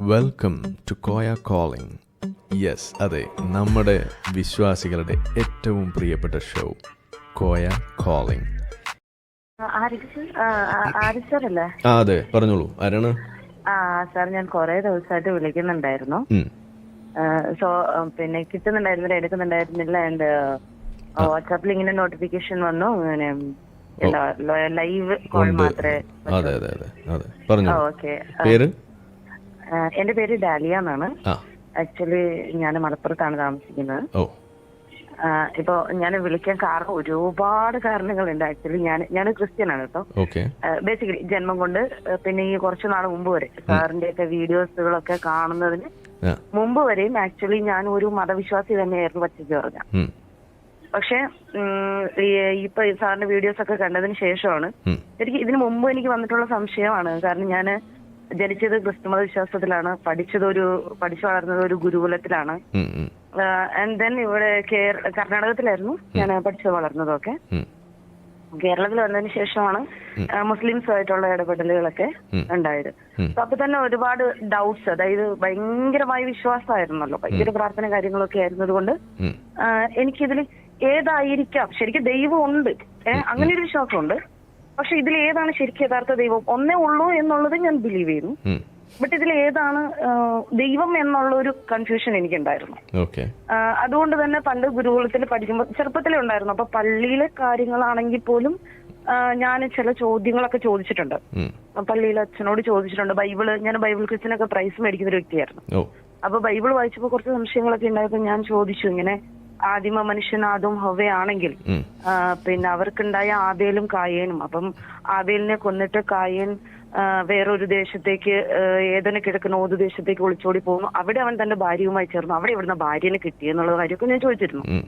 Welcome to Koya calling yes അതെ നമ്മുടെ വിശ്വാസികളുടെ ഏറ്റവും പ്രിയപ്പെട്ട ഷോ കോയ കോളിംഗ് ആ അതെ പറഞ്ഞോളൂ. ആരാണ്? ആ സാർ ഞാൻ കുറെ ദിവസമായിട്ട് വിളിക്കുന്നുണ്ടായിരുന്നു. സോ പിന്നെ കിട്ടുന്നുണ്ടായിരുന്നില്ല എടുക്കുന്നുണ്ടായിരുന്നില്ല ആൻഡ് വാട്സാപ്പിൽ ഇങ്ങനെ നോട്ടിഫിക്കേഷൻ വന്നു. ഇങ്ങനെ ലൈവ് കോൾ മാത്രമേ ഓക്കെ പേര്? എന്റെ പേര് ഡാലിയ എന്നാണ്. ആക്ച്വലി ഞാൻ മലപ്പുറത്താണ് താമസിക്കുന്നത്. ഇപ്പൊ ഞാൻ വിളിക്കാൻ കാരണം ഒരുപാട് കാരണങ്ങളുണ്ട്. ആക്ച്വലി ഞാൻ ഞാൻ ക്രിസ്ത്യൻ ആണ് കേട്ടോ ബേസിക്കലി ജന്മം കൊണ്ട് പിന്നെ ഈ കുറച്ച് നാൾ മുമ്പ് വരെ സാറിന്റെ ഒക്കെ വീഡിയോസുകളൊക്കെ കാണുന്നതിന് മുമ്പ് വരെയും ആക്ച്വലി ഞാൻ ഒരു മതവിശ്വാസി തന്നെയായിരുന്നു പച്ചയ്ക്ക് പറഞ്ഞ. പക്ഷെ ഇപ്പൊ സാറിന്റെ വീഡിയോസ് ഒക്കെ കണ്ടതിന് ശേഷമാണ്. എനിക്ക് ഇതിനു മുമ്പ് എനിക്ക് വന്നിട്ടുള്ള സംശയമാണ്. കാരണം ഞാൻ ജനിച്ചത് ക്രിസ്തുമത വിശ്വാസത്തിലാണ് പഠിച്ചത് ഒരു പഠിച്ചു വളർന്നത് ഒരു ഗുരുകുലത്തിലാണ്. ആൻഡ് ദെൻ ഇവിടെ കർണാടകത്തിലായിരുന്നു ഞാൻ പഠിച്ചു വളർന്നതൊക്കെ. കേരളത്തിൽ വന്നതിന് ശേഷമാണ് മുസ്ലിംസ് ആയിട്ടുള്ള ഇടപെടലുകളൊക്കെ. ഉണ്ടായത്. അപ്പൊ തന്നെ ഒരുപാട് ഡൗട്ട്സ് അതായത് ഭയങ്കരമായ വിശ്വാസമായിരുന്നല്ലോ ഭയങ്കര പ്രാർത്ഥന കാര്യങ്ങളൊക്കെ ആയിരുന്നത് കൊണ്ട്. എനിക്കിതിൽ ഏതായിരിക്കാം ശരിക്കും ദൈവം ഉണ്ട് അങ്ങനെ ഒരു വിശ്വാസമുണ്ട്. പക്ഷെ ഇതിൽ ഏതാണ് ശരിക്കും യഥാർത്ഥ ദൈവം? ഒന്നേ ഉള്ളൂ എന്നുള്ളത് ഞാൻ ബിലീവ് ചെയ്യുന്നു. ബട്ട് ഇതിൽ ഏതാണ് ദൈവം എന്നുള്ള ഒരു കൺഫ്യൂഷൻ എനിക്കുണ്ടായിരുന്നു അതുകൊണ്ട് തന്നെ പണ്ട് ഗുരുകുലത്തിൽ പഠിക്കുമ്പോൾ ചെറുപ്പത്തിലേ ഉണ്ടായിരുന്നു. അപ്പൊ പള്ളിയിലെ കാര്യങ്ങളാണെങ്കിൽ പോലും ഞാൻ ചില ചോദ്യങ്ങളൊക്കെ ചോദിച്ചിട്ടുണ്ട്. പള്ളിയിലെ അച്ഛനോട് ചോദിച്ചിട്ടുണ്ട് ബൈബിൾ ഞാൻ ബൈബിൾ ക്രിസ്റ്റിനൊക്കെ പ്രൈസ് മേടിക്കുന്ന ഒരു വ്യക്തിയായിരുന്നു. അപ്പൊ ബൈബിൾ വായിച്ചപ്പോൾ കുറച്ച് സംശയങ്ങളൊക്കെ ഉണ്ടായപ്പോൾ ഞാൻ ചോദിച്ചു ഇങ്ങനെ ആദിമ മനുഷ്യൻ ആദം ഹവയാണെങ്കിൽ പിന്നെ അവർക്കുണ്ടായ ആബേലും കായേനും. അപ്പം ആബേലിനെ കൊന്നിട്ട് കായേൻ വേറൊരു ദേശത്തേക്ക് ഏതനെ കിടക്കുന്ന ഓതു ദേശത്തേക്ക് ഒളിച്ചോടി പോകുന്നു അവിടെ അവൻ തന്റെ ഭാര്യയുമായി ചേർന്നു. അവിടെ ഇവിടുന്ന് ഭാര്യനെ കിട്ടിയെന്നുള്ള കാര്യമൊക്കെ ഞാൻ ചോദിച്ചിരുന്നു.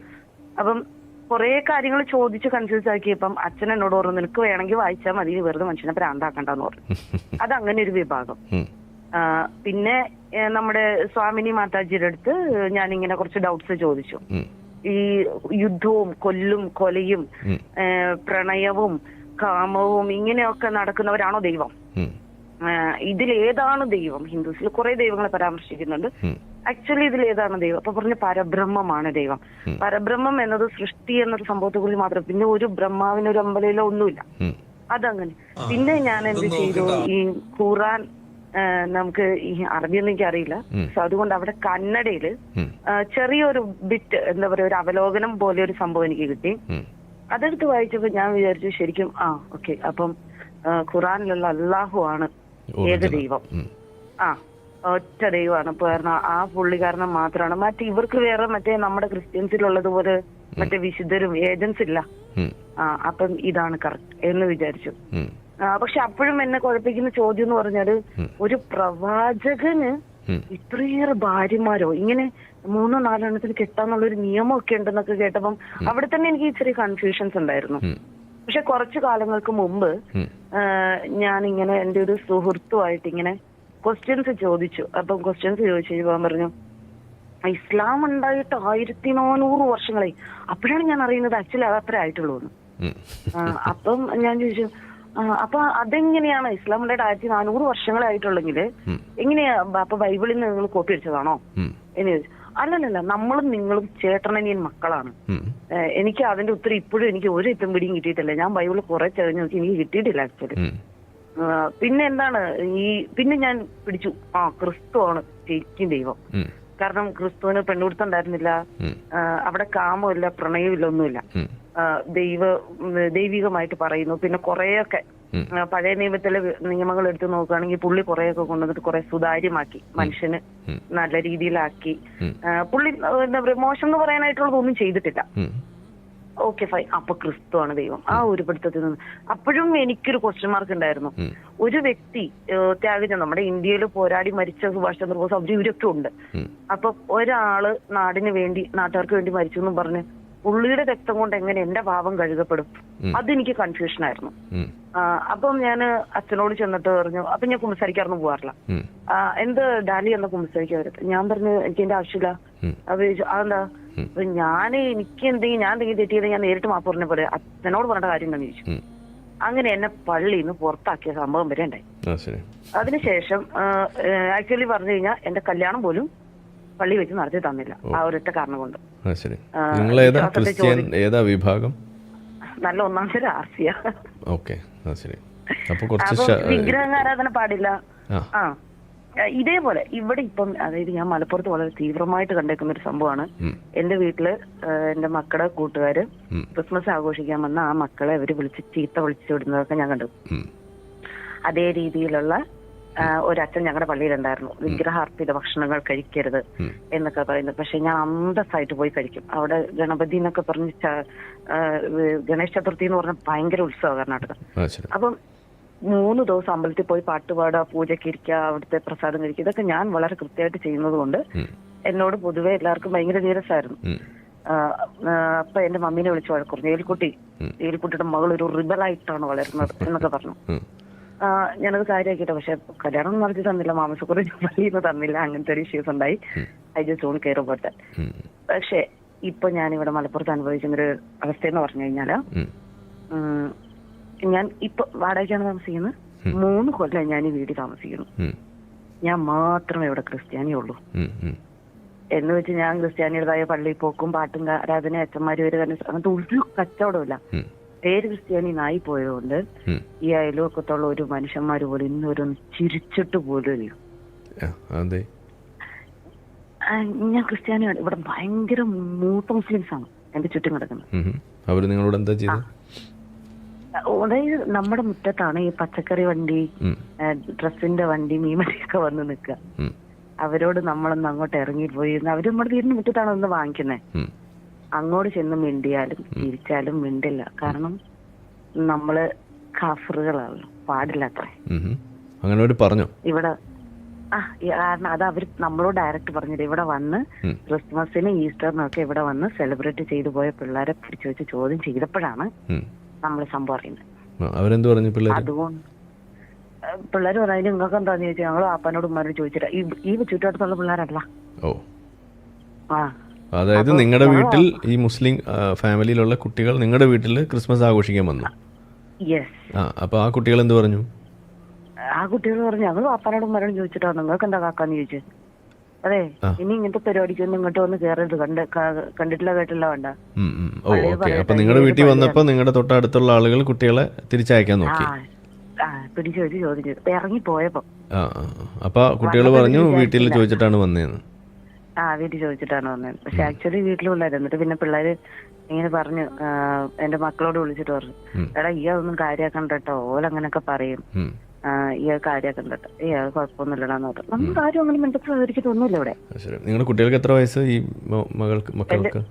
അപ്പം കുറെ കാര്യങ്ങൾ ചോദിച്ച് കൺഫ്യൂസ് ആക്കിയപ്പം അച്ഛൻ എന്നോട് പറഞ്ഞു നിനക്ക് വേണമെങ്കിൽ വായിച്ചാൽ മതി വെറുതെ മനുഷ്യനെ പ്രാന്താക്കണ്ടെന്ന് പറഞ്ഞു. അത് അങ്ങനെ ഒരു വിഭാഗം. പിന്നെ നമ്മുടെ സ്വാമിനി മാതാജിയുടെ അടുത്ത് ഞാൻ ഇങ്ങനെ കുറച്ച് ഡൗട്ട്സ് ചോദിച്ചു. ഈ യുദ്ധവും കൊല്ലും കൊലയും പ്രണയവും കാമവും ഇങ്ങനെയൊക്കെ നടക്കുന്നവരാണോ ദൈവം? ഇതിലേതാണ് ദൈവം? ഹിന്ദുസിൽ കുറെ ദൈവങ്ങളെ പരാമർശിക്കുന്നുണ്ട്. ആക്ച്വലി ഇതിൽ ഏതാണ് ദൈവം? അപ്പൊ പറഞ്ഞ പരബ്രഹ്മമാണ് ദൈവം. പരബ്രഹ്മം എന്നത് സൃഷ്ടി എന്നൊരു സംഭവത്തെ കുറിച്ച് മാത്രം. പിന്നെ ഒരു ബ്രഹ്മാവിന് ഒരു അമ്പലയിലോ ഒന്നുമില്ല. അതങ്ങനെ. പിന്നെ ഞാൻ എന്ത് ചെയ്തു? ഈ ഖുറാൻ നമുക്ക് ഈ അറബിയൊന്നും എനിക്ക് അറിയില്ല ഉം. സോ അതുകൊണ്ട് അവിടെ കന്നഡയിൽ ചെറിയൊരു ബിറ്റ് എന്താ പറയാ ഒരു അവലോകനം പോലെ ഒരു സംഭവം എനിക്ക് കിട്ടി. അതെടുത്ത് വായിച്ചപ്പോ ഞാൻ വിചാരിച്ചു ശരിക്കും ആ ഓക്കെ അപ്പം ഖുറാനിലുള്ള അള്ളാഹു ആണ് ഏക Original. ദൈവം. ആ ഒറ്റ ദൈവമാണ്. കാരണം ആ പുള്ളിക്കാരനം മാത്രമാണ്. മറ്റേ ഇവർക്ക് വേറെ മറ്റേ നമ്മുടെ ക്രിസ്ത്യൻസിലുള്ളതുപോലെ മറ്റേ വിശുദ്ധരും ഏജൻസ് ഇല്ല ആ അപ്പം ഇതാണ് കറക്റ്റ് എന്ന് വിചാരിച്ചു. പക്ഷെ അപ്പോഴും എന്നെ കുഴപ്പിക്കുന്ന ചോദ്യം എന്ന് പറഞ്ഞാൽ ഒരു പ്രവാചകന്. ഇത്രയേറെ ഭാര്യമാരോ? ഇങ്ങനെ മൂന്നോ നാലെണ്ണത്തിന് കെട്ടാന്നുള്ള ഒരു നിയമമൊക്കെ ഉണ്ടെന്നൊക്കെ കേട്ടപ്പം അവിടെ തന്നെ എനിക്ക് ചെറിയ കൺഫ്യൂഷൻസ് ഉണ്ടായിരുന്നു. പക്ഷെ കുറച്ചു കാലങ്ങൾക്ക് മുമ്പ് ഞാൻ ഇങ്ങനെ എന്റെ ഒരു സുഹൃത്തുമായിട്ട് ഇങ്ങനെ ക്വസ്റ്റ്യൻസ് ചോദിച്ചു. അപ്പം ക്വസ്റ്റ്യൻസ് ചോദിച്ചു കഴിഞ്ഞപ്പോ പറഞ്ഞു ഇസ്ലാം ഉണ്ടായിട്ട് ആയിരത്തി നാനൂറ് വർഷങ്ങളായി. അപ്പോഴാണ് ഞാൻ അറിയുന്നത് ആക്ച്വലി അത് അത്ര ആയിട്ടുള്ളൂ. അപ്പം ഞാൻ ചോദിച്ചു അപ്പൊ അതെങ്ങനെയാണ്? ഇസ്ലാമിലെ ആയിരത്തി നാനൂറ് വർഷങ്ങളായിട്ടുള്ളെങ്കിൽ എങ്ങനെയാ അപ്പൊ ബൈബിളിൽ നിന്ന് നിങ്ങൾ കോപ്പി അടിച്ചതാണോ? എന്ന് ചോദിച്ചു. അല്ലല്ലല്ല നമ്മളും നിങ്ങളും ചേട്ടനനിയൻ മക്കളാണ്. എനിക്ക് അതിന്റെ ഉത്തരം ഇപ്പോഴും എനിക്ക് ഒരു ഇത്തം പിടിയും കിട്ടിയിട്ടില്ല. ഞാൻ ബൈബിൾ കുറെ ചെറിഞ്ഞു നോക്കി എനിക്ക് കിട്ടിയിട്ടില്ല ആക്ച്വലി പിന്നെ എന്താണ്? ഈ പിന്നെ ഞാൻ പിടിച്ചു. ആ ക്രിസ്തു ആണ് ശരിക്കും ദൈവം. കാരണം ക്രിസ്തുവിന് പെണ്ണുപിടുത്തം ഉണ്ടായിരുന്നില്ല. അവിടെ കാമമില്ല പ്രണയമില്ല ഒന്നുമില്ല. ദൈവ ദൈവികമായിട്ട് പറയുന്നു. പിന്നെ കുറെയൊക്കെ പഴയ നിയമത്തിലെ നിയമങ്ങൾ എടുത്തു നോക്കുകയാണെങ്കിൽ പുള്ളി കുറെയൊക്കെ കൊണ്ടുവന്നിട്ട് കുറെ സുതാര്യമാക്കി മനുഷ്യന് നല്ല രീതിയിലാക്കി. പുള്ളി എന്താ പറയുക മോശം എന്ന് പറയാനായിട്ടുള്ളതൊന്നും ചെയ്തിട്ടില്ല. Okay fine. അപ്പൊ ക്രിസ്തു ആണ് ദൈവം. ആ ഒരു പിടുത്തത്തിൽ നിന്ന്. അപ്പോഴും എനിക്കൊരു ക്വസ്റ്റ്യൻ മാർക്ക് ഉണ്ടായിരുന്നു. ഒരു വ്യക്തി ത്യാഗം നമ്മുടെ ഇന്ത്യയിൽ പോരാടി മരിച്ച സുഭാഷ് ചന്ദ്രബോസ് അവർ ഇവരൊക്കെ ഉണ്ട്. അപ്പൊ ഒരാൾ നാടിന് വേണ്ടി നാട്ടുകാർക്ക് വേണ്ടി മരിച്ചു എന്നും പറഞ്ഞ് പുള്ളിയുടെ രക്തം കൊണ്ട് എങ്ങനെ എന്റെ പാപം കഴുകപ്പെടും. അതെനിക്ക് കൺഫ്യൂഷൻ ആയിരുന്നു. അപ്പം ഞാൻ അച്ഛനോട് ചെന്നിട്ട് പറഞ്ഞു അപ്പൊ ഞാൻ കുമ്പസാരിക്കാറൊന്നും പോവാറില്ല. എന്ത് ഡാലി എന്ന കുമ്പസാരിക്കാറ് ഞാൻ പറഞ്ഞു എനിക്ക് എന്റെ ആവശ്യമില്ല. അപ്പൊ അതെന്താ? അപ്പൊ ഞാൻ എനിക്ക് എന്തെങ്കിലും ഞാൻ എന്തെങ്കിലും തെറ്റിയത് ഞാൻ നേരിട്ട് മാപ്പ് പറഞ്ഞ പോലെ അച്ഛനോട് പറഞ്ഞ കാര്യം എന്താണെന്ന് ചോദിച്ചു. അങ്ങനെ എന്നെ പള്ളിയിൽ നിന്ന് പുറത്താക്കിയ സംഭവം വരെ ഉണ്ടായി. അതിനുശേഷം ആക്ച്വലി പറഞ്ഞു കഴിഞ്ഞാൽ എന്റെ കല്യാണം പോലും പള്ളി വെച്ച് നടത്തി തന്നില്ല. ആ ഒരൊറ്റ കാരണം കൊണ്ട്. ശരി. നിങ്ങൾ ഏതാ ക്രിസ്ത്യൻ ഏതാ വിഭാഗം? നല്ല ഒന്നാം തരം ആർസിയ. ഓക്കെ ശരി. അപ്പോൾ കുറച്ച് വിഗ്രഹാരാധന പാടില്ല. ആ. ഇതേപോലെ ഇവിടെ ഇപ്പം അതായത് ഞാൻ മലപ്പുറത്ത് വളരെ തീവ്രമായിട്ട് കണ്ടേക്കുന്ന ഒരു സംഭവമാണ് എന്റെ വീട്ടിൽ എന്റെ മക്കളുടെ കൂട്ടുകാര് ക്രിസ്മസ് ആഘോഷിക്കാൻ വന്ന ആ മക്കളെ അവർ വിളിച്ച് ചീത്ത വിളിച്ചു വിടുന്നതൊക്കെ ഞാൻ കണ്ടു. അതേ രീതിയിലുള്ള ഒരച്ഛൻ ഞങ്ങളുടെ പള്ളിയിലുണ്ടായിരുന്നു. വിഗ്രഹാർപ്പിത ഭക്ഷണങ്ങൾ കഴിക്കരുത് എന്നൊക്കെ പറയുന്നത്. പക്ഷെ ഞാൻ അന്തസ്സായിട്ട് പോയി കഴിക്കും. അവിടെ ഗണപതി എന്നൊക്കെ പറഞ്ഞ് ഗണേശ ചതുർത്ഥി എന്ന് പറഞ്ഞ ഭയങ്കര ഉത്സവം കർണാടക. അപ്പം മൂന്ന് ദിവസം അമ്പലത്തിൽ പോയി പാട്ടുപാടുക പൂജയ്ക്ക് ഇരിക്കുക അവിടുത്തെ പ്രസാദം കഴിക്കുക ഇതൊക്കെ ഞാൻ വളരെ കൃത്യമായിട്ട് ചെയ്യുന്നത് കൊണ്ട് എന്നോട് പൊതുവെ എല്ലാവർക്കും ഭയങ്കര നീരസായിരുന്നു. അപ്പൊ എന്റെ മമ്മീനെ വിളിച്ചു വഴക്കുറഞ്ഞു ഏലിക്കുട്ടി. ഏലിക്കുട്ടിയുടെ മകൾ ഒരു റിബലായിട്ടാണ് വളരുന്നത് എന്നൊക്കെ പറഞ്ഞു. ഞാനത് കാര്യമാക്കിയിട്ട് പക്ഷെ കല്യാണം നടത്തി തന്നില്ല. മാമസക്കുറി പള്ളിയിൽ നിന്ന് തന്നില്ല. അങ്ങനത്തെ ഒരു ഇഷ്യൂസ് ഉണ്ടായി. I just on care about that പക്ഷെ ഇപ്പൊ ഞാൻ ഇവിടെ മലപ്പുറത്ത് അനുഭവിക്കുന്ന ഒരു അവസ്ഥ എന്ന് പറഞ്ഞു കഴിഞ്ഞാൽ ഞാൻ ഇപ്പൊ വാടകയ്ക്കാണ് താമസിക്കുന്നത്. മൂന്ന് കൊല്ലം ഞാൻ ഈ വീട്ടിൽ താമസിക്കുന്നു. ഞാൻ മാത്രമേ ഇവിടെ ക്രിസ്ത്യാനിയുള്ളൂ ഉം, ഉം. എന്ന് വെച്ച് ഞാൻ ക്രിസ്ത്യാനിയുടേതായ പള്ളിയിൽ പോക്കും പാട്ടും ആരാധന അച്ഛന്മാര് വരെ തന്നെ അങ്ങനത്തെ ഒരു കച്ചവടമില്ല പേര് ക്രിസ്ത്യാനി നായി പോയതുകൊണ്ട്. ഈ അയൽവക്കത്തുള്ള ഒരു മനുഷ്യന്മാര് പോലും ഇന്നൊരു ചിരിച്ചിട്ട് പോലും ഇല്ല. ഞാൻ ക്രിസ്ത്യാനിയാണ് ഇവിടെ ഭയങ്കര മൂത്ത മുസ്ലിംസ് ആണ് എന്റെ ചുറ്റും കിടക്കുന്നത്. അവർ നിങ്ങളോട് എന്താ ചെയ്തത് അതായത് നമ്മുടെ മുറ്റത്താണ് ഈ പച്ചക്കറി വണ്ടി ഡ്രസ്സിന്റെ വണ്ടി മീൻ വണ്ടിയൊക്കെ വന്ന് നിൽക്കുക. അവരോട് നമ്മളൊന്ന് അങ്ങോട്ട് ഇറങ്ങി പോയിരുന്നു അവർ നമ്മുടെ വീടിന് മുറ്റത്താണ് ഒന്ന് വാങ്ങിക്കുന്നത് അങ്ങോട്ട് ചെന്ന് മിണ്ടിയാലും ചിരിച്ചാലും മിണ്ടില്ല. കാരണം നമ്മൾ കാഫറുകളാണ്. പാടില്ലാത്രേ ഉം, ഉം. അങ്ങനെ പറഞ്ഞു? ഇവിടെ ആ കാരണം അത് അവർ നമ്മളോട് ഡയറക്റ്റ് പറഞ്ഞില്ല? ഇവിടെ വന്ന് ക്രിസ്മസിന് ഈസ്റ്ററിനും ഒക്കെ ഇവിടെ വന്ന് സെലിബ്രേറ്റ് ചെയ്തു പോയ പിള്ളേരെ പിടിച്ചു വെച്ച് ചോദ്യം ചെയ്തപ്പോഴാണ്. നമ്മൾ സംഭവം അറിയുന്നത്. അതുകൊണ്ട് പിള്ളേർ പറഞ്ഞു നിങ്ങൾക്ക് എന്താന്ന് ചോദിച്ചാൽ ഞങ്ങൾ ആപ്പാനോട് ഉമ്മാനോട് ചോദിച്ചിട്ട് ഈ ചുറ്റുവട്ടത്തുള്ള പിള്ളേരല്ല. ആ. അതായത് നിങ്ങളുടെ വീട്ടിൽ ഈ മുസ്ലിം ഫാമിലിയിലുള്ള കുട്ടികൾ നിങ്ങളുടെ വീട്ടിൽ ക്രിസ്മസ് ആഘോഷിക്കാൻ വന്നു. യെസ്. ആ കുട്ടികൾ എന്ത് പറഞ്ഞു? ആ കുട്ടികൾ പറഞ്ഞു ഞങ്ങൾ പാപ്പാനോടും മരണം ചോദിച്ചിട്ടാ നിങ്ങൾക്ക് എന്താ കാക്കാന്ന് ചോദിച്ചു. അതെ ഇനി ഇങ്ങനത്തെ പരിപാടിക്കൊന്നും ഇങ്ങോട്ട് വന്ന് കേറരുത്. കണ്ട് കണ്ടിട്ടില്ല കേട്ടില്ല വേണ്ട. അപ്പോൾ നിങ്ങളുടെ വീട്ടിൽ വന്നപ്പോ നിങ്ങളുടെ തൊട്ടടുത്തുള്ള ആളുകൾ കുട്ടികളെ തിരിച്ചയക്കാൻ നോക്കി. പിടിച്ചു ചോദിച്ചു. ചോദ്യം ഇറങ്ങി പോയപ്പോ. അപ്പോൾ കുട്ടികൾ പറഞ്ഞു വീട്ടിൽ. ചോദിച്ചിട്ടാണ് വന്നതെന്ന് ആ വീട്ടിൽ ചോദിച്ചിട്ടാണ് വന്നത്. പക്ഷെ ആക്ച്വലി പിള്ളേർ എന്നിട്ട് പിന്നെ പിള്ളേര് ഇങ്ങനെ പറഞ്ഞു എന്റെ മക്കളോട് വിളിച്ചിട്ട് പറഞ്ഞു. എടാ ഈ അതൊന്നും കാര്യാക്കണ്ട കേട്ടോ. ഓലങ്ങനൊക്കെ പറയും. ഇയാൾ ഈ അത് കുഴപ്പമൊന്നുമില്ലടാന്ന് പറഞ്ഞു. നമ്മൾ കാര്യം അങ്ങനെ മിണ്ടത്ത് സഹകരിച്ചിട്ടൊന്നുമില്ല ഇവിടെ? നിങ്ങളുടെ കുട്ടികൾക്ക് എത്ര വയസ്സ് ഈ മകൾക്ക് മക്കൾക്ക്?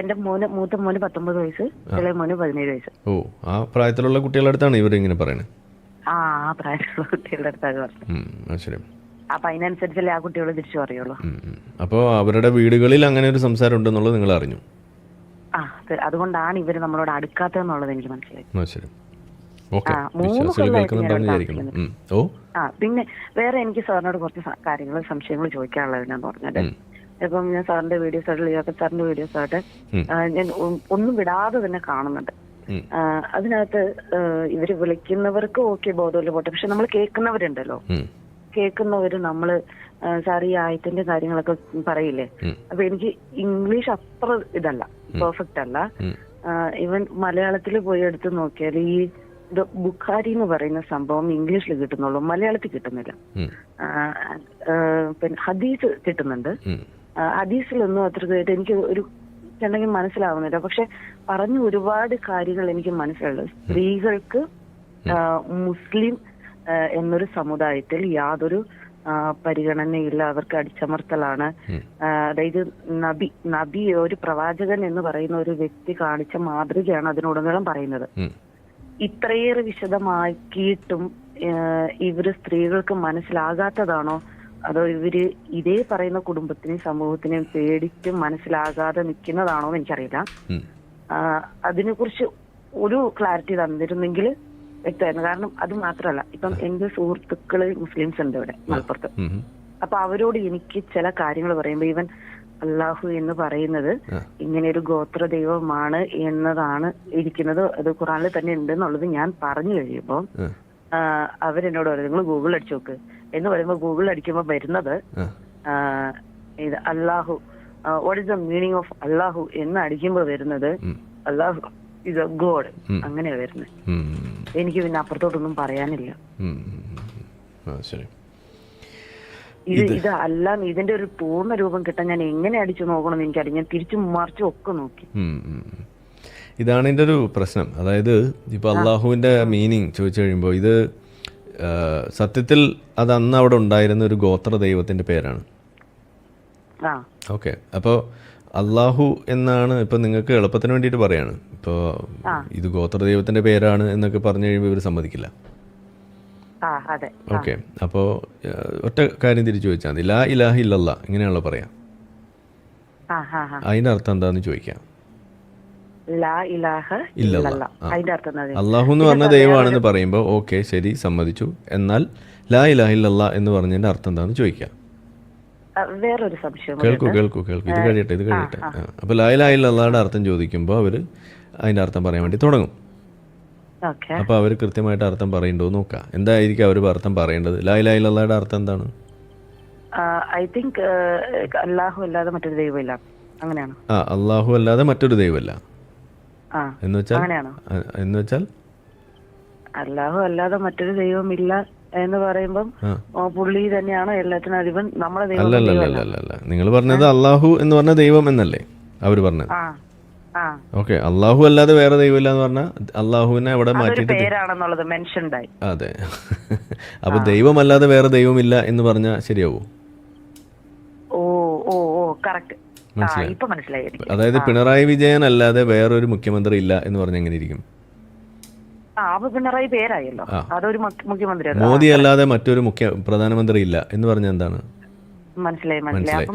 എന്റെ മോന് മൂത്ത മോന് പത്തൊമ്പത് വയസ്സ് ഇളയ മോന് പതിനേഴ് വയസ്സ്. ഓ ആ പ്രായത്തിലുള്ള കുട്ടികളുടെ അടുത്താണ് ഇവർ ഇങ്ങനെ പറയുന്നത്. ആ ആ പ്രായത്തിലുള്ള കുട്ടികളുടെ അടുത്താണ് പറഞ്ഞു ശരി. അപ്പൊ അതിനനുസരിച്ചല്ലേ ആ കുട്ടികൾ തിരിച്ചു പറയുള്ളൂ. അപ്പോൾ അവരുടെ വീടുകളിൽ അങ്ങനെ ഒരു സംസാരം ഉണ്ടെന്നുള്ളത് നിങ്ങൾ അറിഞ്ഞു? ആ അത് അതുകൊണ്ടാണ് ഇവർ നമ്മളോട് അടുക്കാത്തതെന്നുള്ളത് എനിക്ക് മനസ്സിലായി. ആ ശരി. ഓക്കെ. ആ, മൂന്ന് വിശ്വാസികൾ കൊല്ലമായിട്ട് കേൾക്കുന്നുണ്ടെന്ന് ഞാൻ വിചാരിക്കുന്നു. ഉം. ഓ. ആ പിന്നെ വേറെ എനിക്ക് സാറിനോട് കുറച്ച് കാര്യങ്ങൾ സംശയങ്ങൾ ചോദിക്കാനുള്ളതെന്നു പറഞ്ഞത്. ഉം. ഇപ്പം ഞാൻ സാറിന്റെ വീഡിയോസ് ആയിട്ട് ലിയാഖത്ത് സാറിന്റെ വീഡിയോസ് ആയിട്ട് ഉം. ആ, ഞാൻ ഒ- ഒന്നും വിടാതെ തന്നെ കാണുന്നുണ്ട്. ഉം. ആ, അതിനകത്ത് ഇവർ വിളിക്കുന്നവർക്ക് ഓക്കെ ബോധമല്ല പോട്ടെ. പക്ഷെ നമ്മൾ കേൾക്കുന്നവരുണ്ടല്ലോ. ഉം. കേൾക്കുന്നവര് നമ്മൾ സാർ ഈ ആയത്തിന്റെ കാര്യങ്ങളൊക്കെ പറയില്ലേ. അപ്പൊ എനിക്ക് ഇംഗ്ലീഷ് അത്ര ഇതല്ല പെർഫെക്റ്റ് അല്ല. ഇവൻ മലയാളത്തിൽ പോയി എടുത്ത് നോക്കിയാൽ ഈ ഇത് ബുഖാരി എന്ന് പറയുന്ന സംഭവം ഇംഗ്ലീഷിൽ കിട്ടുന്നുള്ളൂ മലയാളത്തിൽ കിട്ടുന്നില്ല. പിന്നെ ഹദീസ് കിട്ടുന്നുണ്ട്. ഹദീസിലൊന്നും അത്ര കേട്ട് എനിക്ക് ഒരു ഉണ്ടെങ്കിൽ മനസ്സിലാവുന്നില്ല. പക്ഷെ പറഞ്ഞ ഒരുപാട് കാര്യങ്ങൾ എനിക്ക് മനസ്സിലുള്ളത് സ്ത്രീകൾക്ക് മുസ്ലിം എന്നൊരു സമുദായത്തിൽ യാതൊരു പരിഗണനയില്ല അവർക്ക് അടിച്ചമർത്തലാണ്. അതായത് നബി നബി ഒരു പ്രവാചകൻ എന്ന് പറയുന്ന ഒരു വ്യക്തി കാണിച്ച മാതൃകയാണ് അതിനുടനീളം പറയുന്നത്. ഇത്രയേറെ വിശദമാക്കിയിട്ടും ഇവർ സ്ത്രീകൾക്ക് മനസ്സിലാകാത്തതാണോ? അതോ ഇവർ ഇതേ പറയുന്ന കുടുംബത്തിനെയും സമൂഹത്തിനെയും പേടിച്ച് മനസ്സിലാകാതെ നിൽക്കുന്നതാണോ എന്ന് എനിക്കറിയില്ല. അതിനെക്കുറിച്ച് ഒരു ക്ലാരിറ്റി തന്നിരുന്നെങ്കിൽ വ്യക്തമായിരുന്നു കാരണം അത് മാത്രമല്ല ഇപ്പം എന്റെ സുഹൃത്തുക്കൾ മുസ്ലിംസ് ഉണ്ട് ഇവിടെ മലപ്പുറത്ത്. അപ്പൊ അവരോട് എനിക്ക് ചില കാര്യങ്ങൾ പറയുമ്പോൾ ഈവൻ അള്ളാഹു എന്ന് പറയുന്നത്. ഇങ്ങനെ ഒരു ഗോത്ര ദൈവമാണ് എന്നതാണ് ഇരിക്കുന്നത്. അത് ഖുറാനിൽ തന്നെ ഉണ്ട് എന്നുള്ളത് ഞാൻ പറഞ്ഞു കഴിയുമ്പോൾ അവരെന്നോട് പറയും നിങ്ങൾ ഗൂഗിൾ അടിച്ചു നോക്ക്. എന്ന് പറയുമ്പോൾ ഗൂഗിൾ അടിക്കുമ്പോൾ വരുന്നത് ഇത് അള്ളാഹു what is the meaning of അള്ളാഹു എന്ന് അടിക്കുമ്പോൾ വരുന്നത് അള്ളാഹു എ ഗോഡ്. അങ്ങനെയാ വരുന്നത് എനിക്ക് പിന്നെ അപ്പുറത്തോട്ടൊന്നും പറയാനില്ല. ശരി. ഇത് ഇത് അല്ല ഇതിന്റെ ഒരു പൂർണ രൂപം കിട്ടാൻ ഞാൻ എങ്ങനെ അടിച്ചു നോക്കണം എനിക്കറിയാം ഞാൻ തിരിച്ചു മറിച്ചും ഒക്കെ നോക്കി. ഇതാണ് ഇതിന്റെ ഒരു പ്രശ്നം. അതായത് ഇപ്പോൾ അള്ളാഹുവിന്റെ മീനിങ് ചോദിച്ചു കഴിയുമ്പോൾ ഇത് സത്യത്തിൽ അത് അന്ന് അവിടെ ഉണ്ടായിരുന്ന ഒരു ഗോത്ര ദൈവത്തിന്റെ പേരാണ് ഓക്കെ. അപ്പോൾ അള്ളാഹു എന്നാണ് ഇപ്പൊ നിങ്ങൾക്ക് എളുപ്പത്തിന് വേണ്ടിയിട്ട് പറയാണ്. ഇപ്പൊ ഇത് ഗോത്ര ദൈവത്തിന്റെ പേരാണ് എന്നൊക്കെ പറഞ്ഞു കഴിയുമ്പോൾ ഇവർ സമ്മതിക്കില്ല. ഓക്കെ. അപ്പോൾ ഒറ്റ കാര്യം തിരിച്ചു ചോദിച്ചാൽ മതി. ലാ ഇലാഹ ഇല്ലല്ല ഇങ്ങനെയാണല്ലോ പറയാം. അതിന്റെ അർത്ഥം എന്താന്ന് ചോദിക്കാം. അള്ളാഹു എന്ന് പറഞ്ഞ ദൈവമാണെന്ന് പറയുമ്പോൾ ഓക്കെ ശരി സമ്മതിച്ചു. എന്നാൽ ലാ ഇലാഹ ഇല്ലല്ല എന്ന് പറഞ്ഞതിന്റെ അർത്ഥം എന്താണെന്ന് ചോദിക്കാം. വേറൊരു സംശയം കേൾക്കൂ. കേൾക്കൂ കേൾക്കൂ. ഇത് കഴിയട്ടെ ഇത് കഴിയട്ടെ അപ്പോൾ ലാ ഇലാഹ അർത്ഥം ചോദിക്കുമ്പോൾ അവർ അതിന്റെ അർത്ഥം പറയാൻ വേണ്ടി തുടങ്ങും. അപ്പൊ അപ്പോൾ അവർ കൃത്യമായിട്ട് അർത്ഥം പറയണ്ടോ നോക്ക. എന്തായിരിക്കും അവർ അർത്ഥം പറയേണ്ടത്? ലാ ഇലാഹ ഇല്ലല്ലായുടെ അർത്ഥം എന്താണ്? ഐ തിങ്ക് അല്ലാഹു അല്ലാതെ മറ്റൊരു ദൈവമില്ല. അങ്ങനെയാണോ? ആ അള്ളാഹു അല്ലാതെ മറ്റൊരു ദൈവമല്ല. എന്ന് വെച്ചാൽ? എന്ന് വെച്ചാൽ? അല്ലാഹു അല്ലാതെ മറ്റൊരു ദൈവമില്ല എന്ന് പറയുമ്പം പുള്ളി തന്നെയാണ് എല്ലാത്തിനും അധിപൻ നമ്മളെ ദൈവം നിങ്ങൾ പറഞ്ഞത് അള്ളാഹു എന്ന് പറഞ്ഞ ദൈവം എന്നല്ലേ അവർ പറഞ്ഞത്? ഓക്കെ അള്ളാഹു അല്ലാതെ വേറെ ദൈവമില്ല എന്ന് പറഞ്ഞ അള്ളാഹുവിനെ അവിടെ മാറ്റിയിട്ട് അതെ. അപ്പൊ ദൈവം അല്ലാതെ വേറെ ദൈവമില്ല എന്ന് പറഞ്ഞാൽ ശരിയാവോ? മനസ്സിലായി. അതായത് പിണറായി വിജയൻ അല്ലാതെ വേറൊരു മുഖ്യമന്ത്രി ഇല്ല എന്ന് പറഞ്ഞ എങ്ങനെ ഇരിക്കും? ആ അപ്പൊ പിണറായി പേരായല്ലോ. അതൊരു മുഖ്യ- മുഖ്യമന്ത്രി മോദി അല്ലാതെ മറ്റൊരു മുഖ്യ പ്രധാനമന്ത്രി ഇല്ല. എന്ന് പറഞ്ഞ എന്താണ്? മനസ്സിലായി മനസ്സിലായി.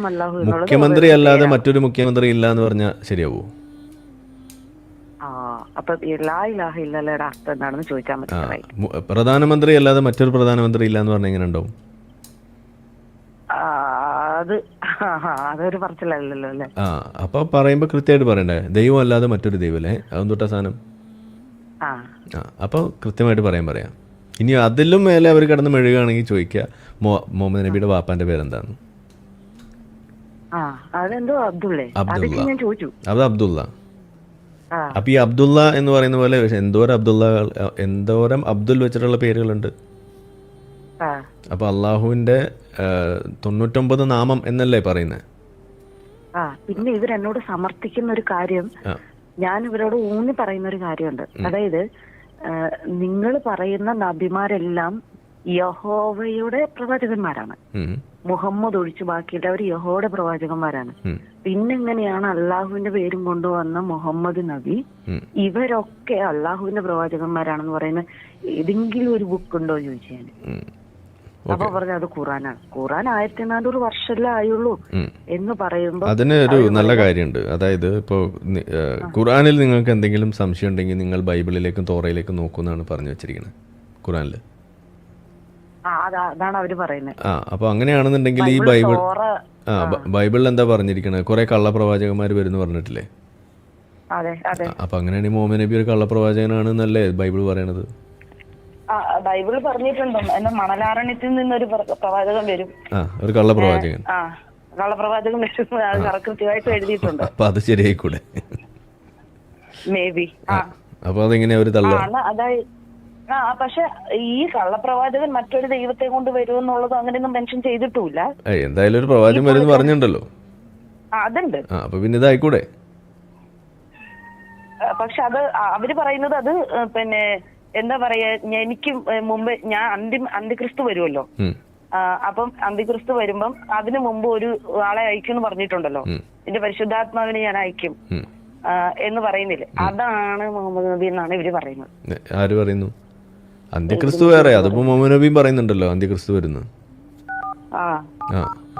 മുഖ്യമന്ത്രി അല്ലാതെ മറ്റൊരു മുഖ്യമന്ത്രി ഇല്ല എന്ന് പറഞ്ഞാൽ ശരിയാവോ? പ്രധാനമന്ത്രി അല്ലാതെ മറ്റൊരു പ്രധാനമന്ത്രി ഇല്ല എന്ന് പറഞ്ഞ എങ്ങനെ ഉണ്ടാവും? അത് അതൊരു പറച്ചിലല്ലല്ലോ അല്ലേ? ആ അപ്പൊ പറയുമ്പോ കൃത്യമായിട്ട് പറയണ്ടേ? ദൈവം അല്ലാതെ മറ്റൊരു ദൈവം അല്ലേ? അതൊന്നും തൊട്ട സാധനം? ആ. ആ അപ്പോൾ കൃത്യമായിട്ട് പറയാൻ പറയാം. ഇനി അതിലും മേലെ അവർ കിടന്ന് മെഴുകുകയാണെങ്കിൽ ചോദിക്കുക മോ മുഹമ്മദ് നബിയുടെ വാപ്പാന്റെ പേരെന്താണ്? അബ്ദുള്ളേ. അത് അബ്ദുള്ള. അപ്പൊ ഈ അബ്ദുള്ള എന്ന് പറയുന്ന പോലെ എന്തോരം അബ്ദുള്ള എന്തോരം അബ്ദുൽ വെച്ചിട്ടുള്ള പേരുകളുണ്ട്. അപ്പൊ അള്ളാഹുവിന്റെ തൊണ്ണൂറ്റൊമ്പത് നാമം എന്നല്ലേ പറയുന്നത് ആ പിന്നെ ഇവരെന്നോട് സമർത്ഥിക്കുന്ന ഒരു കാര്യം ഞാൻ ഇവരോട് ഊന്നി പറയുന്ന ഒരു കാര്യമുണ്ട്. അതായത് നിങ്ങൾ പറയുന്ന നബിമാരെല്ലാം യഹോവയുടെ പ്രവാചകന്മാരാണ്. മുഹമ്മദ് ഒഴിച്ച് ബാക്കിയുള്ളവർ യഹോയുടെ പ്രവാചകന്മാരാണ്. പിന്നെങ്ങനെയാണ് അള്ളാഹുവിന്റെ പേരും കൊണ്ടുവന്ന മുഹമ്മദ് നബി. ഇവരൊക്കെ അള്ളാഹുവിന്റെ പ്രവാചകന്മാരാണെന്ന് പറയുന്ന ഏതെങ്കിലും ഒരു ബുക്ക് ഉണ്ടോ ചോദിച്ചു ഞാൻ. അപ്പൊ പറഞ്ഞു അത് ഖുറാനാണ്. ഖുറാൻ ആയിരത്തി നാനൂറ് വർഷമല്ലേ ആയുള്ളൂ എന്ന് പറയുമ്പോൾ അതിന് ഒരു നല്ല കാര്യമുണ്ട്. അതായത് ഇപ്പോൾ ഖുറാനിൽ നിങ്ങൾക്ക് എന്തെങ്കിലും സംശയം ഉണ്ടെങ്കിൽ നിങ്ങൾ ബൈബിളിലേക്കും തോറയിലേക്കും നോക്കുന്നതാണ് പറഞ്ഞു വെച്ചിരിക്കുന്നത് ഖുറാനിൽ അതാണ് അവർ പറയുന്നത്. ആ അപ്പോൾ അങ്ങനെയാണെന്നുണ്ടെങ്കിൽ ഈ ബൈബിൾ ആ ബൈബിളിൽ എന്താ പറഞ്ഞിരിക്കണത് കുറെ കള്ളപ്രവാചകന്മാർ വരുന്നു പറഞ്ഞിട്ടില്ലേ? അപ്പൊ അങ്ങനെയാണെങ്കിൽ മുഹമ്മദ് നബി ഒരു കള്ളപ്രവാചകനാണ് എന്നല്ലേ ബൈബിൾ പറയണത്? ബൈബിൾ പറഞ്ഞിട്ടുണ്ടോ. എന്നെ മണലാരണ്യത്തിൽ നിന്നൊരു ഒരു പ്രവാചകൻ വരും. ഒരു കള്ളപ്രവാചകൻ. ആ കള്ളപ്രവാചകൻ വരും. അത് കൃത്യമായിട്ട് എഴുതിയിട്ടുണ്ട്. അപ്പൊ അത് ശരിയായിക്കൂടെ? മേ ബി ആ അപ്പൊ അതെങ്ങനെയാ ഒരു തള്ള? അതായത് ആ പക്ഷെ ഈ കള്ളപ്രവാചകൻ മറ്റൊരു ദൈവത്തെ കൊണ്ട് വരുമെന്നുള്ളത് അങ്ങനെയൊന്നും മെൻഷൻ ചെയ്തിട്ടില്ല എന്തായാലും ഒരു പ്രവാചകൻ വരും പറഞ്ഞിട്ടുണ്ടല്ലോ. അതുണ്ട്. അപ്പൊ പിന്നെ ഇതായിക്കൂടെ? പക്ഷെ അത് അവർ പറയുന്നത് അത് പിന്നെ എന്താ പറയാ എനിക്ക് മുമ്പ് ഞാൻ അന്തി അന്തിക്രിസ്തു വരുമല്ലോ അപ്പം അന്തിക്രിസ്തു വരുമ്പം അതിനു മുമ്പ് ഒരു ആളെ അയക്കും എന്ന് പറഞ്ഞിട്ടുണ്ടല്ലോ എന്റെ പരിശുദ്ധാത്മാവിനെ ഞാൻ അയക്കും. എന്ന് പറയുന്നില്ലേ. അതാണ് മുഹമ്മദ് നബി എന്നാണ് ഇവർ പറയുന്നത്. ആര് പറയുന്നു? അന്ത്യക്രിസ്തു വേറെ. അതിപ്പോ മുഹമ്മദ് നബിയും പറയുന്നുണ്ടല്ലോ അന്ത്യക്രിസ്തു വരുന്നു.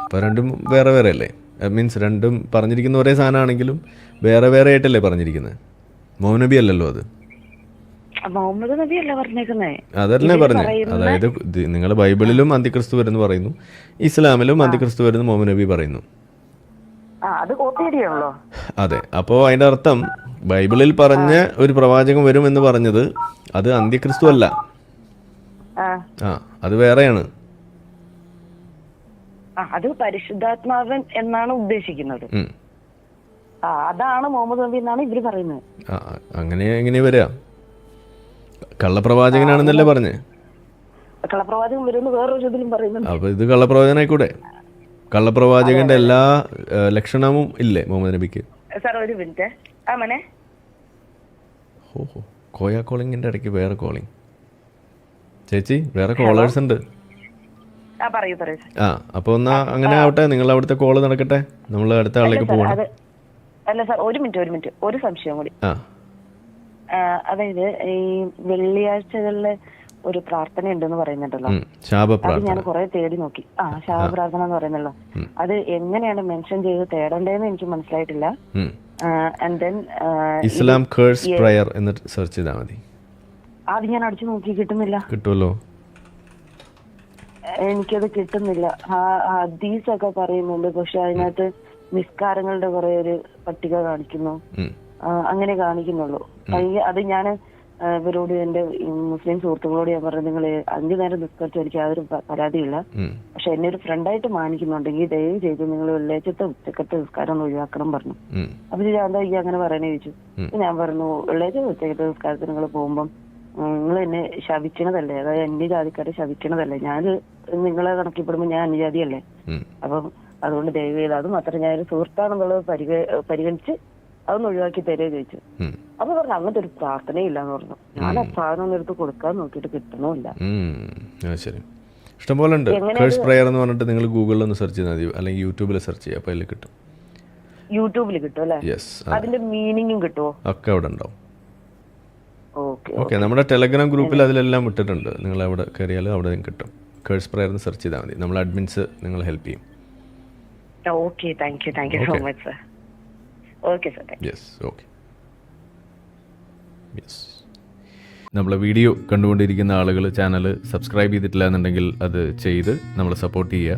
അപ്പൊ രണ്ടും വേറെ വേറെ അല്ലേ? മീൻസ് രണ്ടും പറഞ്ഞിരിക്കുന്ന ഒരേ സാധനമാണെങ്കിലും വേറെ വേറെ ആയിട്ടല്ലേ പറഞ്ഞിരിക്കുന്നത്? മുഹമ്മദ് നബി അല്ലല്ലോ അത്. മുഹമ്മദ് അതല്ലേ പറഞ്ഞു? അതായത് നിങ്ങൾ ബൈബിളിലും അന്തിക്രിസ്തു വരുന്നു പറയുന്നു. ഇസ്ലാമിലും അന്തിക്രിസ്തു വരുന്നു മുഹമ്മദ് നബി പറയുന്നു. അത് അപ്പോ അതിന്റെ അർത്ഥം ബൈബിളിൽ പറഞ്ഞ ഒരു പ്രവാചകൻ വരും എന്ന് പറഞ്ഞത് അത് അന്ത്യക്രിസ്തു അല്ല. ആ. അത് വേറെയാണ്. അത് പരിശുദ്ധാത്മാവൻ എന്നാണ് ഉദ്ദേശിക്കുന്നത്. അതാണ് മുഹമ്മദ് നബി എന്നാണ് ഇവർ പറയുന്നത്. അങ്ങനെ എങ്ങനെ വരിക? കള്ളപ്രവാചകനാണെന്നല്ലേ പറഞ്ഞേ? അപ്പൊ വരുമെന്ന് വേറൊരു ഇതിലും പറയുന്നുണ്ട്. അപ്പോൾ ഇത് കള്ളപ്രവാചകനായിക്കൂടെ? കള്ളപ്രവാചകന്റെ എല്ലാ ലക്ഷണവും ഇല്ലേ മുഹമ്മദ് നബിക്ക്? സാർ ഒരു മിനിറ്റ്. ആ മനെ. കോയ കോളിങ്ങിന്റെ ഇടയ്ക്ക് വേറെ കോളിംഗ് ചേച്ചി വേറെ കോളേഴ്സ് ഉണ്ട്. ആ അപ്പൊ എന്നാ അങ്ങനെ ആവട്ടെ നിങ്ങൾ അവിടുത്തെ കോൾ നടക്കട്ടെ. നമ്മൾ അടുത്ത ആളിലേക്ക് പോകണം അല്ല സാർ ഒരു മിനിറ്റ് ഒരു മിനിറ്റ്. ഒരു സംശയം കൂടി. ആ, അതായത് ഈ വെള്ളിയാഴ്ചകളിലെ ഒരു പ്രാർത്ഥന ഉണ്ടെന്ന് പറയുന്നുണ്ടല്ലോ അത് ഞാൻ കുറെ തേടി നോക്കി. ആ ശാപ പ്രാർത്ഥന എന്ന് പറയുന്നല്ലോ. അത് എങ്ങനെയാണ് മെൻഷൻ ചെയ്ത് തേടേണ്ടതെന്ന് എനിക്ക് മനസ്സിലായിട്ടില്ല. And then Islam curse prayer എന്ന് സെർച്ച് ചെയ്താൽ മതി. അത് ഞാൻ അടിച്ചു നോക്കി കിട്ടുന്നില്ല. കിട്ടുമല്ലോ എനിക്കത് കിട്ടുന്നില്ല. ഹദീസ് ഒക്കെ പറയുന്നുണ്ട്. പക്ഷെ അതിനകത്ത് നിസ്കാരങ്ങളുടെ കുറെ ഒരു പട്ടിക കാണിക്കുന്നു. അങ്ങനെ കാണിക്കുന്നുള്ളൂ. അത് ഞാൻ ഇവരോട് എന്റെ മുസ്ലിം സുഹൃത്തുക്കളോട് ഞാൻ പറഞ്ഞു നിങ്ങൾ അഞ്ചു നേരം നിസ്കരിച്ചു എനിക്ക് യാതൊരു പരാതിയില്ല. പക്ഷെ എന്നെ ഒരു ഫ്രണ്ടായിട്ട് മാനിക്കുന്നുണ്ടെങ്കിൽ ദയവ് ചെയ്ത് നിങ്ങൾ വെള്ളിയാഴ്ചത്തെ ഉച്ചക്കത്തെ നിസ്കാരം ഒന്ന് ഒഴിവാക്കണം പറഞ്ഞു. അപ്പൊ ഞാൻ എന്താ ഈ അങ്ങനെ പറയണേ ചോദിച്ചു. അപ്പൊ ഞാൻ പറഞ്ഞു വെള്ളിയാഴ്ച ഉച്ചക്കത്തെ നിസ്കാരത്തിന് നിങ്ങൾ പോകുമ്പം നിങ്ങൾ എന്നെ ശപിക്കണതല്ലേ? അതായത് എന്റെ ജാതിക്കാരെ ശപിക്കണതല്ലേ? ഞാൻ നിങ്ങളെ കണക്കിപ്പെടുമ്പോൾ ഞാൻ അന്യജാതിയല്ലേ? അപ്പം അതുകൊണ്ട് ദയവ് ചെയ്ത് അത് മാത്രം ഞാൻ ഒരു സുഹൃത്താണെന്നുള്ളത് പരിഗ പരിഗണിച്ച് അതൊന്ന് ഒഴിവാക്കി തരേ ചോദിച്ചു. അപ്പൊ പറഞ്ഞു അങ്ങനത്തെ ഒരു പ്രാർത്ഥനയില്ലാന്ന് പറഞ്ഞു. ഞാൻ ആ സാധനം ഒന്ന് എടുത്ത് കൊടുക്കാൻ നോക്കിയിട്ട് കിട്ടണമില്ല. ശരി. ഇഷ്ടംപോലെ ഉണ്ട്. കേഴ്സ് പ്രയർ എന്ന് പറഞ്ഞിട്ട് നിങ്ങൾ ഗൂഗിളിൽ ഒന്ന് സെർച്ച് ചെയ്താൽ മതി. അല്ലെങ്കിൽ യൂട്യൂബിൽ സെർച്ച് ചെയ്യുക. അപ്പോൾ അതിൽ കിട്ടും. യൂട്യൂബിൽ കിട്ടും അല്ലേ? യെസ് അതിന്റെ മീനിങ്ങും കിട്ടുമോ ഒക്കെ അവിടെ ഉണ്ടാവും. ഓക്കെ ഓക്കെ നമ്മുടെ ടെലഗ്രാം ഗ്രൂപ്പിൽ അതിലെല്ലാം വിട്ടിട്ടുണ്ട്. നിങ്ങൾ അവിടെ കയറിയാൽ അവിടെ നിങ്ങൾക്ക് കിട്ടും. കേഴ്സ് പ്രയർ എന്ന് സെർച്ച് ചെയ്താൽ മതി. നമ്മൾ അഡ്മിൻസ് നിങ്ങൾ ഹെൽപ്പ് ചെയ്യും. Okay thank you thank you so much sir okay sir yes okay yes നമ്മളെ വീഡിയോ കണ്ടുകൊണ്ടിരിക്കുന്ന ആളുകൾ ചാനൽ സബ്സ്ക്രൈബ് ചെയ്തിട്ടില്ല എന്നുണ്ടെങ്കിൽ അത് ചെയ്ത് നമ്മളെ സപ്പോർട്ട് ചെയ്യുക.